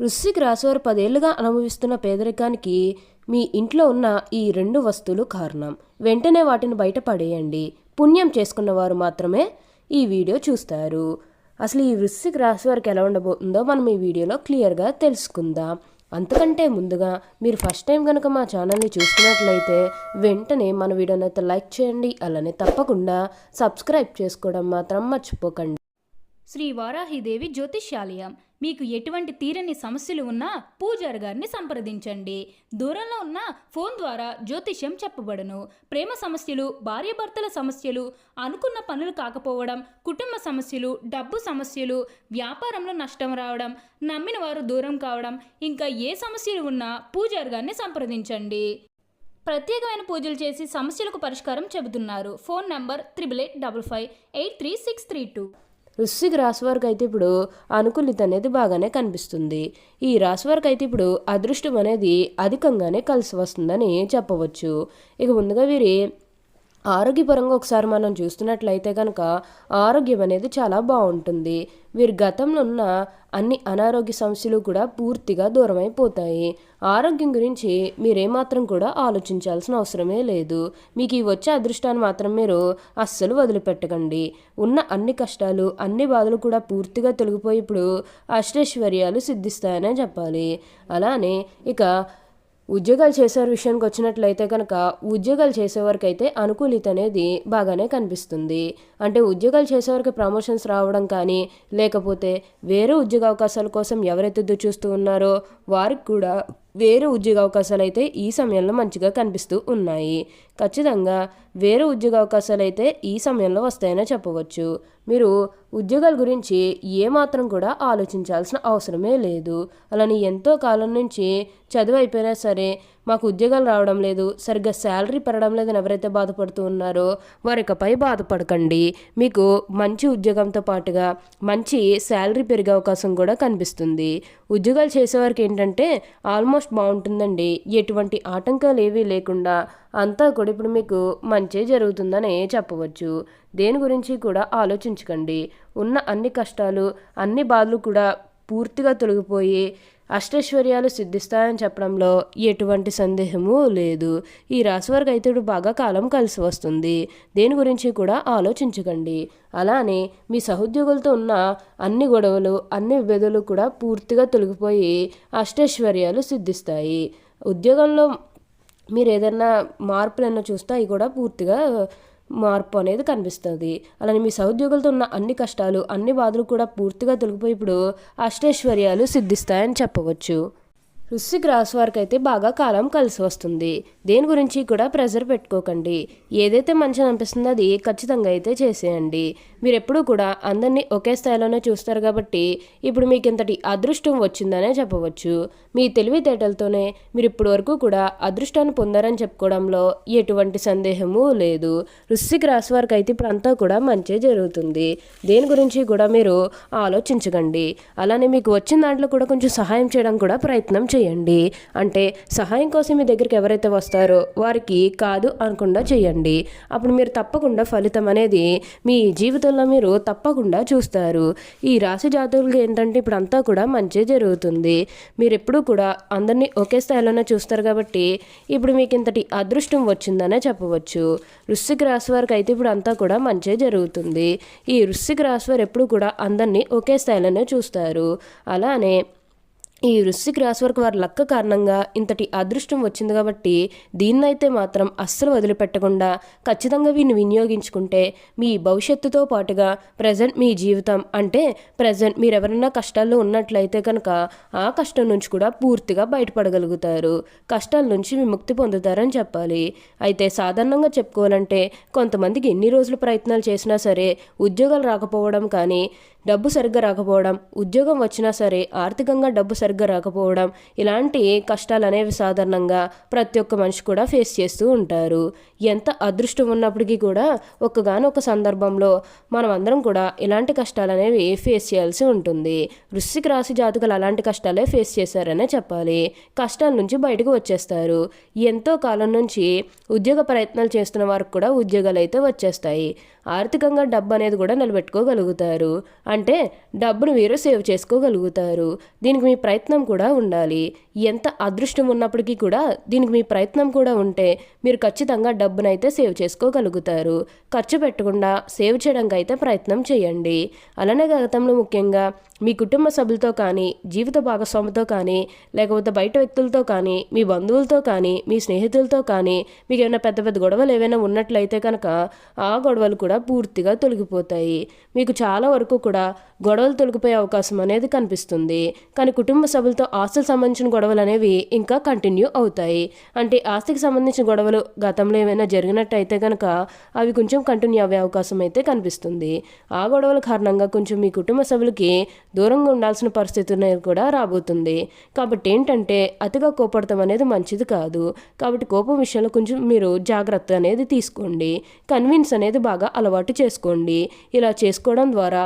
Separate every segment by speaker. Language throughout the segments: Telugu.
Speaker 1: వృశ్చిక రాశివారు పదేళ్ళుగా అనుభవిస్తున్న పేదరికానికి మీ ఇంట్లో ఉన్న ఈ రెండు వస్తువులు కారణం. వెంటనే వాటిని బయటపడేయండి. పుణ్యం చేసుకున్న వారు మాత్రమే ఈ వీడియో చూస్తారు. అసలు ఈ వృశ్చిక రాశి వారికి ఎలా ఉండబోతుందో మనం ఈ వీడియోలో క్లియర్గా తెలుసుకుందాం. అంతకంటే ముందుగా మీరు ఫస్ట్ టైం కనుక మా ఛానల్ని చూస్తున్నట్లయితే వెంటనే మన వీడియోని అయితే లైక్ చేయండి. అలానే తప్పకుండా సబ్స్క్రైబ్ చేసుకోవడం మాత్రం మర్చిపోకండి.
Speaker 2: శ్రీ వారాహిదేవి జ్యోతిష్యాలయం. మీకు ఎటువంటి తీరని సమస్యలు ఉన్నా పూజారి గారిని సంప్రదించండి. దూరంలో ఉన్న ఫోన్ ద్వారా జ్యోతిష్యం చెప్పబడును. ప్రేమ సమస్యలు భార్యాభర్తల సమస్యలు అనుకున్న పనులు కాకపోవడం కుటుంబ సమస్యలు డబ్బు సమస్యలు వ్యాపారంలో నష్టం రావడం నమ్మిన వారు దూరం కావడం ఇంకా ఏ సమస్యలు ఉన్నా పూజారి గారిని సంప్రదించండి. ప్రత్యేకమైన పూజలు చేసి సమస్యలకు పరిష్కారం చెబుతున్నారు. Phone number triple eight double five eight three six three two.
Speaker 1: వృశ్చిక రాశి వారికి అయితే ఇప్పుడు అనుకూలిత అనేది బాగానే కనిపిస్తుంది. ఈ రాశి వారికి అయితే ఇప్పుడు అదృష్టం అనేది అధికంగానే కలిసి వస్తుందని చెప్పవచ్చు. ఇక ముందుగా వీరి ఆరోగ్యపరంగా ఒకసారి మనం చూస్తున్నట్లయితే కనుక ఆరోగ్యం అనేది చాలా బాగుంటుంది. వీరి గతంలో ఉన్న అన్ని అనారోగ్య సమస్యలు కూడా పూర్తిగా దూరం అయిపోతాయి ఆరోగ్యం గురించి మీరేమాత్రం కూడా ఆలోచించాల్సిన అవసరమే లేదు. మీకు ఈ వచ్చే అదృష్టాన్ని మాత్రం మీరు అస్సలు వదిలిపెట్టకండి. ఉన్న అన్ని కష్టాలు అన్ని బాధలు కూడా పూర్తిగా తొలగిపోయి ఇప్పుడు అష్టైశ్వర్యాలు సిద్ధిస్తాయనే చెప్పాలి. అలానే ఇక ఉద్యోగాలు చేసేవారి విషయానికి వచ్చినట్లయితే కనుక ఉద్యోగాలు చేసేవారికి అయితే అనుకూలిత అనేది బాగానే కనిపిస్తుంది. అంటే ఉద్యోగాలు చేసేవారికి ప్రమోషన్స్ రావడం కానీ లేకపోతే వేరే ఉద్యోగ అవకాశాల కోసం ఎవరైతే ఎదురు చూస్తూ ఉన్నారో వారికి కూడా వేరే ఉద్యోగ అవకాశాలు అయితే ఈ సమయంలో మంచిగా కనిపిస్తూ ఉన్నాయి. ఖచ్చితంగా వేరే ఉద్యోగ అవకాశాలు అయితే ఈ సమయంలో వస్తాయనే చెప్పవచ్చు. మీరు ఉద్యోగాల గురించి ఏమాత్రం కూడా ఆలోచించాల్సిన అవసరమే లేదు. అలానే ఎంతో కాలం నుంచి చదువు అయిపోయినా సరే మాకు ఉద్యోగాలు రావడం లేదు సరిగ్గా శాలరీ పెరగడం లేదని ఎవరైతే బాధపడుతూ ఉన్నారో వారికపై బాధపడకండి. మీకు మంచి ఉద్యోగంతో పాటుగా మంచి శాలరీ పెరిగే అవకాశం కూడా కనిపిస్తుంది. ఉద్యోగాలు చేసేవారికి ఏంటంటే ఆల్మోస్ట్ బాగుంటుందండి. ఎటువంటి ఆటంకాలు ఏవీ లేకుండా అంతా కూడా ఇప్పుడు మీకు మంచి జరుగుతుందని చెప్పవచ్చు. దేని గురించి కూడా ఆలోచించకండి. ఉన్న అన్ని కష్టాలు అన్ని బాధలు కూడా పూర్తిగా తొలగిపోయి అష్టైశ్వర్యాలు సిద్ధిస్తాయని చెప్పడంలో ఎటువంటి సందేహము లేదు. ఈ రాశివారికి అయితే ఇప్పుడు బాగా కాలం కలిసి వస్తుంది. దేని గురించి కూడా ఆలోచించకండి. అలానే మీ సహోద్యోగులతో ఉన్న అన్ని గొడవలు అన్ని విభేదాలు కూడా పూర్తిగా తొలగిపోయి అష్టైశ్వర్యాలు సిద్ధిస్తాయి. ఉద్యోగంలో మీరు ఏదైనా మార్పులన్నా చూస్తే అవి కూడా పూర్తిగా మార్పు అనేది కనిపిస్తుంది. అలానే మీ సహోద్యోగులతో ఉన్న అన్ని కష్టాలు అన్ని బాధలు కూడా పూర్తిగా తొలగిపోయి ఇప్పుడు అష్టైశ్వర్యాలు సిద్ధిస్తాయని చెప్పవచ్చు. వృశ్చిక రాశి వారికి అయితే బాగా కాలం కలిసి వస్తుంది. దేని గురించి కూడా ప్రెజర్ పెట్టుకోకండి. ఏదైతే మంచిగా అనిపిస్తుందో అది ఖచ్చితంగా అయితే చేసేయండి. మీరు ఎప్పుడూ కూడా అందరినీ ఒకే స్థాయిలోనే చూస్తారు కాబట్టి ఇప్పుడు మీకు ఇంతటి అదృష్టం వచ్చిందనే చెప్పవచ్చు. మీ తెలివితేటలతోనే మీరు ఇప్పటి వరకు కూడా అదృష్టాన్ని పొందారని చెప్పుకోవడంలో ఎటువంటి సందేహము లేదు. వృశ్చిక రాశి వారికి అయితే ఇప్పుడు అంతా కూడా మంచి జరుగుతుంది. దేని గురించి కూడా మీరు ఆలోచించకండి. అలానే మీకు వచ్చిన దాంట్లో కూడా కొంచెం సహాయం చేయడం కూడా ప్రయత్నం చేయండి. అంటే సహాయం కోసం మీ దగ్గరికి ఎవరైతే వస్తారో వారికి కాదు అనకుండా చేయండి. అప్పుడు మీరు తప్పకుండా ఫలితం అనేది మీ జీవితంలో మీరు తప్పకుండా చూస్తారు. ఈ రాశి జాతకులకి ఏంటంటే ఇప్పుడు అంతా కూడా మంచి జరుగుతుంది. మీరు ఎప్పుడూ కూడా అందరినీ ఒకే స్థాయిలోనే చూస్తారు కాబట్టి ఇప్పుడు మీకు ఇంతటి అదృష్టం వచ్చిందనే చెప్పవచ్చు. వృశ్చిక రాశి వారికి అయితే ఇప్పుడు అంతా కూడా మంచి జరుగుతుంది. ఈ వృశ్చిక రాశి వారు ఎప్పుడు కూడా అందరినీ ఒకే స్థాయిలోనే చూస్తారు. అలానే ఈ వృశ్చిక రాశి వరకు వారి లక్క కారణంగా ఇంతటి అదృష్టం వచ్చింది కాబట్టి దీన్నైతే మాత్రం అస్సలు వదిలిపెట్టకుండా ఖచ్చితంగా వీరిని వినియోగించుకుంటే మీ భవిష్యత్తుతో పాటుగా ప్రజెంట్ మీ జీవితం అంటే ప్రజెంట్ మీరు ఎవరైనా కష్టాల్లో ఉన్నట్లయితే కనుక ఆ కష్టం నుంచి కూడా పూర్తిగా బయటపడగలుగుతారు. కష్టాల నుంచి విముక్తి పొందుతారని చెప్పాలి. అయితే సాధారణంగా చెప్పుకోవాలంటే కొంతమందికి ఎన్ని రోజులు ప్రయత్నాలు చేసినా సరే ఉద్యోగాలు రాకపోవడం కానీ డబ్బు సరిగ్గా రాకపోవడం ఉద్యోగం వచ్చినా సరే ఆర్థికంగా డబ్బు సరిగ్గా రాకపోవడం ఇలాంటి కష్టాలు అనేవి సాధారణంగా ప్రతి ఒక్క మనిషి కూడా ఫేస్ చేస్తూ ఉంటారు. ఎంత అదృష్టం ఉన్నప్పటికీ కూడా ఒక్కగానొక్క సందర్భంలో మనం అందరం కూడా ఇలాంటి కష్టాలు అనేవి ఫేస్ చేయాల్సి ఉంటుంది. వృశ్చిక రాశి జాతకులు అలాంటి కష్టాలే ఫేస్ చేశారనే చెప్పాలి. కష్టాల నుంచి బయటకు వచ్చేస్తారు. ఎంతో కాలం నుంచి ఉద్యోగ ప్రయత్నాలు చేస్తున్న వారికి కూడా ఉద్యోగాలు అయితే వచ్చేస్తాయి. ఆర్థికంగా డబ్బు అనేది కూడా నిలబెట్టుకోగలుగుతారు. అంటే డబ్బును వీరు సేవ్ చేసుకోగలుగుతారు. దీనికి మీ ప్రయత్నం ప్రయత్నం కూడా ఉండాలి. ఎంత అదృష్టం ఉన్నప్పటికీ కూడా దీనికి మీ ప్రయత్నం కూడా ఉంటే మీరు ఖచ్చితంగా డబ్బునైతే సేవ్ చేసుకోగలుగుతారు. ఖర్చు పెట్టకుండా సేవ్ చేయడానికి అయితే ప్రయత్నం చేయండి. అలానే గతంలో ముఖ్యంగా మీ కుటుంబ సభ్యులతో కానీ జీవిత భాగస్వామితో కానీ లేకపోతే బయట వ్యక్తులతో కానీ మీ బంధువులతో కానీ మీ స్నేహితులతో కానీ మీకు ఏమైనా పెద్ద పెద్ద గొడవలు ఏవైనా ఉన్నట్లయితే కనుక ఆ గొడవలు కూడా పూర్తిగా తొలగిపోతాయి. మీకు చాలా వరకు కూడా గొడవలు తొలగిపోయే అవకాశం అనేది కనిపిస్తుంది. కానీ కుటుంబ సభ్యులతో ఆస్తులకు సంబంధించిన గొడవలు అనేవి ఇంకా కంటిన్యూ అవుతాయి. అంటే ఆస్తికి సంబంధించిన గొడవలు గతంలో ఏమైనా జరిగినట్టయితే కనుక అవి కొంచెం కంటిన్యూ అయ్యే అవకాశం అయితే కనిపిస్తుంది. ఆ గొడవల కారణంగా కొంచెం మీ కుటుంబ సభ్యులకి దూరంగా ఉండాల్సిన పరిస్థితి అనేది కూడా రాబోతుంది. కాబట్టి ఏంటంటే అతిగా కోపడటం అనేది మంచిది కాదు. కాబట్టి కోపం విషయంలో కొంచెం మీరు జాగ్రత్త అనేది తీసుకోండి. కన్విన్స్ అనేది బాగా అలవాటు చేసుకోండి. ఇలా చేసుకోవడం ద్వారా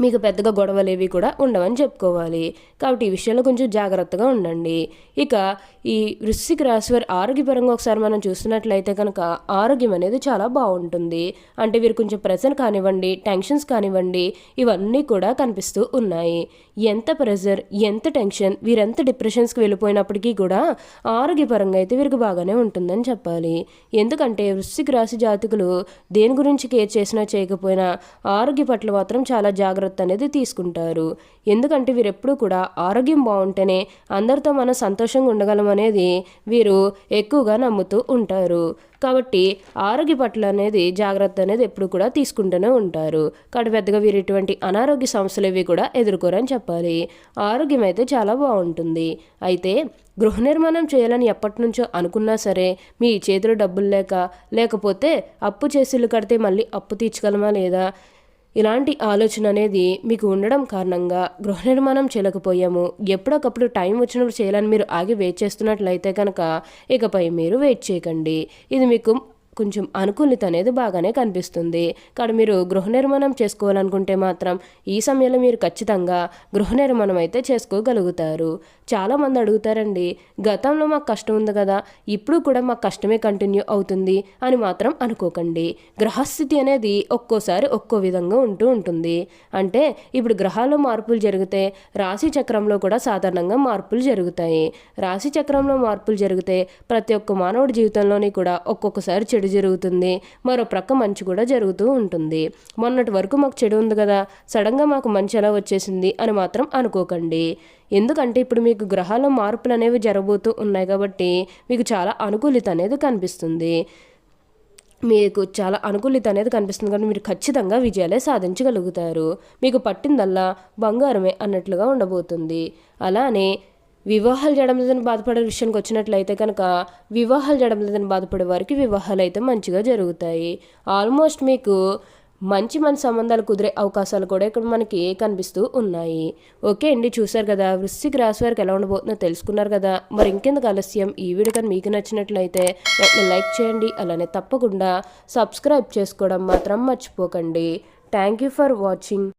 Speaker 1: మీకు పెద్దగా గొడవలు కూడా ఉండవని చెప్పుకోవాలి. కాబట్టి ఈ విషయంలో కొంచెం జాగ్రత్తగా ఉండండి. ఇక ఈ వృశ్చిక రాశి వారి ఆరోగ్యపరంగా ఒకసారి మనం చూస్తున్నట్లయితే కనుక ఆరోగ్యం అనేది చాలా బాగుంటుంది. అంటే వీరు కొంచెం ప్రెషర్ కానివ్వండి టెన్షన్స్ కానివ్వండి ఇవన్నీ కూడా కనిపిస్తూ ఉన్నాయి. ఎంత ప్రెషర్ ఎంత టెన్షన్ వీరెంత డిప్రెషన్స్కి వెళ్ళిపోయినప్పటికీ కూడా ఆరోగ్యపరంగా అయితే వీరికి బాగానే ఉంటుందని చెప్పాలి. ఎందుకంటే వృశ్చిక రాశి జాతకులు దేని గురించి కేర్ చేసినా చేయకపోయినా ఆరోగ్య పట్ల మాత్రం చాలా జాగ్రత్త జాగ్రత్త అనేది తీసుకుంటారు. ఎందుకంటే వీరు ఎప్పుడూ కూడా ఆరోగ్యం బాగుంటేనే అందరితో మనం సంతోషంగా ఉండగలం అనేది వీరు ఎక్కువగా నమ్ముతూ ఉంటారు. కాబట్టి ఆరోగ్య పట్ల అనేది జాగ్రత్త అనేది ఎప్పుడు కూడా తీసుకుంటూనే ఉంటారు. కాబట్టి పెద్దగా వీరు ఇటువంటి అనారోగ్య సమస్యలు ఇవి కూడా ఎదుర్కోరని చెప్పాలి. ఆరోగ్యం అయితే చాలా బాగుంటుంది. అయితే గృహ నిర్మాణం చేయాలని ఎప్పటి నుంచో అనుకున్నా సరే మీ చేతిలో డబ్బులు లేక లేకపోతే అప్పు చేసి ఇల్లు కడితే మళ్ళీ అప్పు తీర్చగలమా లేదా? ఇలాంటి ఆలోచన అనేది మీకు ఉండడం కారణంగా గృహ నిర్మాణం చేయలేకపోయాము. ఎప్పుడొకప్పుడు టైం వచ్చినప్పుడు చేయాలని మీరు ఆగి వెయిట్ చేస్తున్నట్లయితే కనుక ఇకపై మీరు వెయిట్ చేయకండి. ఇది మీకు కొంచెం అనుకూలిత అనేది బాగానే కనిపిస్తుంది. కానీ మీరు గృహ నిర్మాణం చేసుకోవాలనుకుంటే మాత్రం ఈ సమయంలో మీరు ఖచ్చితంగా గృహ నిర్మాణం అయితే చేసుకోగలుగుతారు. చాలామంది అడుగుతారండి గతంలో మాకు కష్టం ఉంది కదా ఇప్పుడు కూడా మాకు కష్టమే కంటిన్యూ అవుతుంది అని మాత్రం అనుకోకండి. గ్రహస్థితి అనేది ఒక్కోసారి ఒక్కో విధంగా ఉంటూ ఉంటుంది. అంటే ఇప్పుడు గ్రహాల్లో మార్పులు జరిగితే రాశి చక్రంలో కూడా సాధారణంగా మార్పులు జరుగుతాయి. రాశి చక్రంలో మార్పులు జరిగితే ప్రతి ఒక్క మానవుడి జీవితంలోని కూడా ఒక్కొక్కసారి చెడు జరుగుతుంది. మరో ప్రక్క మంచి కూడా జరుగుతూ ఉంటుంది. మొన్నటి వరకు మాకు చెడు ఉంది కదా సడన్గా మాకు మంచి ఎలా వచ్చేసింది అని మాత్రం అనుకోకండి. ఎందుకంటే ఇప్పుడు మీకు గ్రహాల మార్పులు అనేవి జరగబోతూ ఉన్నాయి కాబట్టి మీకు చాలా అనుకూలిత అనేది కనిపిస్తుంది. మీకు చాలా అనుకూలిత అనేది కనిపిస్తుంది కానీ మీరు ఖచ్చితంగా విజయాలే సాధించగలుగుతారు. మీకు పట్టిందల్లా బంగారమే అన్నట్లుగా ఉండబోతుంది. అలానే వివాహాలు చేయడం లేదని బాధపడే విషయానికి వచ్చినట్లయితే కనుక వివాహాలు చేయడం లేదని బాధపడే వారికి వివాహాలు అయితే మంచిగా జరుగుతాయి. ఆల్మోస్ట్ మీకు మంచి మంచి సంబంధాలు కుదిరే అవకాశాలు కూడా ఇక్కడ మనకి కనిపిస్తూ ఉన్నాయి. ఓకే అండి చూసారు కదా వృశ్చిక రాశి వారికి ఎలా ఉండబోతుందో తెలుసుకున్నారు కదా. మరి ఇంకెందుకు ఆలస్యం? ఈ వీడియో కానీ మీకు నచ్చినట్లయితే వెంటనే లైక్ చేయండి అలానే తప్పకుండా సబ్స్క్రైబ్ చేసుకోవడం మాత్రం మర్చిపోకండి. Thank you for watching